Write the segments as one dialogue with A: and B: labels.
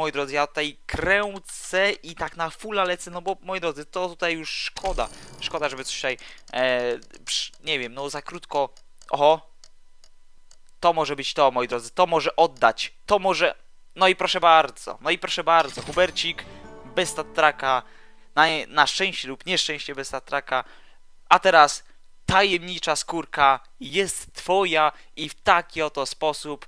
A: moi drodzy, ja tutaj kręcę i tak na fulla lecę, no bo, moi drodzy, to tutaj już szkoda, szkoda, żeby coś tutaj, e, psz, nie wiem, no za krótko, oho, to może być to, moi drodzy, to może oddać, to może, no i proszę bardzo, no i proszę bardzo, Hubercik, bez statraka, na, na szczęście lub nieszczęście bez statraka, a teraz tajemnicza skórka jest twoja i w taki oto sposób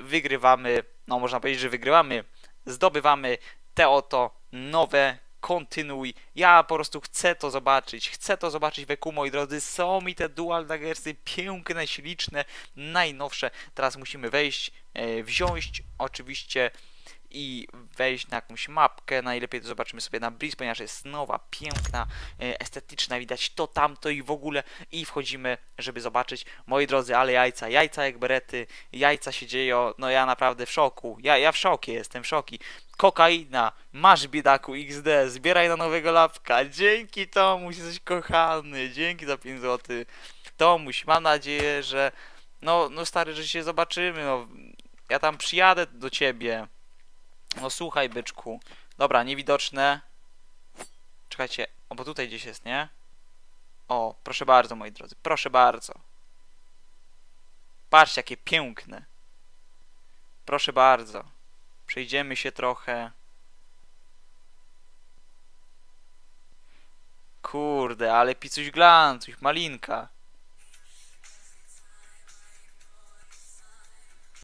A: wygrywamy, no można powiedzieć, że wygrywamy, zdobywamy te oto nowe kontynuuj. Ja po prostu chcę to zobaczyć, chcę to zobaczyć weku, moi drodzy. Są mi te dual daggersy piękne, śliczne, najnowsze. Teraz musimy wejść, e, wziąć oczywiście i wejść na jakąś mapkę. Najlepiej to zobaczymy sobie na Breeze, ponieważ jest nowa, piękna, e, estetyczna, widać to, tamto i w ogóle. I wchodzimy, żeby zobaczyć. Moi drodzy, ale jajca, jajca jak berety, jajca się dzieją. No ja naprawdę w szoku. Ja, ja w szokie jestem, w szoki. Kokaina, masz biedaku XD, zbieraj na nowego lapka. Dzięki Tomuś, jesteś kochany. Dzięki za 5 zł. Tomuś, mam nadzieję, że no, no stary, że się zobaczymy. No, ja tam przyjadę do ciebie. No słuchaj, byczku. Dobra, niewidoczne. Czekajcie, o bo tutaj gdzieś jest, nie? O, proszę bardzo, moi drodzy, proszę bardzo. Patrzcie, jakie piękne. Proszę bardzo. Przejdziemy się trochę. Kurde, ale picuś glancuś, malinka.